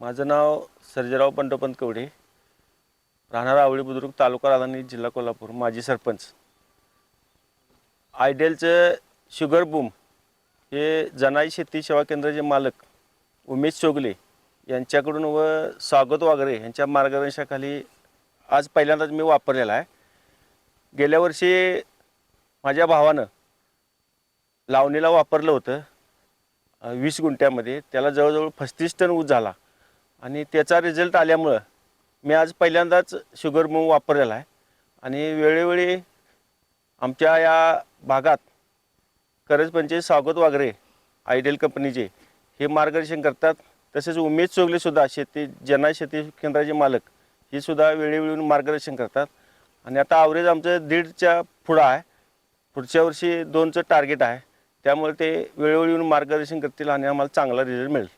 माझं नाव सर्जेराव पंडोपंत कवडे. राहणार आवळी बुद्रुक तालुका राधानी जिल्हा कोल्हापूर. माजी सरपंच. आयडियलचं शुगर बूम हे जनाई शेती सेवा केंद्राचे मालक उमेश चोगले यांच्याकडून व स्वागत वागरे यांच्या मार्गदर्शनाखाली आज पहिल्यांदाच मी वापरलेला आहे. गेल्या वर्षी माझ्या भावानं लावणीला वापरलं होतं वीस गुंठ्यामध्ये. त्याला जवळजवळ पस्तीस टन ऊस झाला. आणि त्याचा रिझल्ट आल्यामुळं मी आज पहिल्यांदाच शुगर मूव वापरलेला आहे. आणि वेळोवेळी आमच्या या भागात करजपंचे स्वागत वागरे आयडियल कंपनीचे हे मार्गदर्शन करतात. तसेच उमेश चोगलेसुद्धा शेती जना शेती केंद्राचे मालक हे सुद्धा वेळोवेळी मार्गदर्शन करतात. आणि आता आवरेज आमचं दीडच्या पुढं आहे. पुढच्या वर्षी दोनचं टार्गेट आहे. त्यामुळे ते वेळोवेळी येऊन मार्गदर्शन करतील आणि आम्हाला चांगला रिझल्ट मिळेल.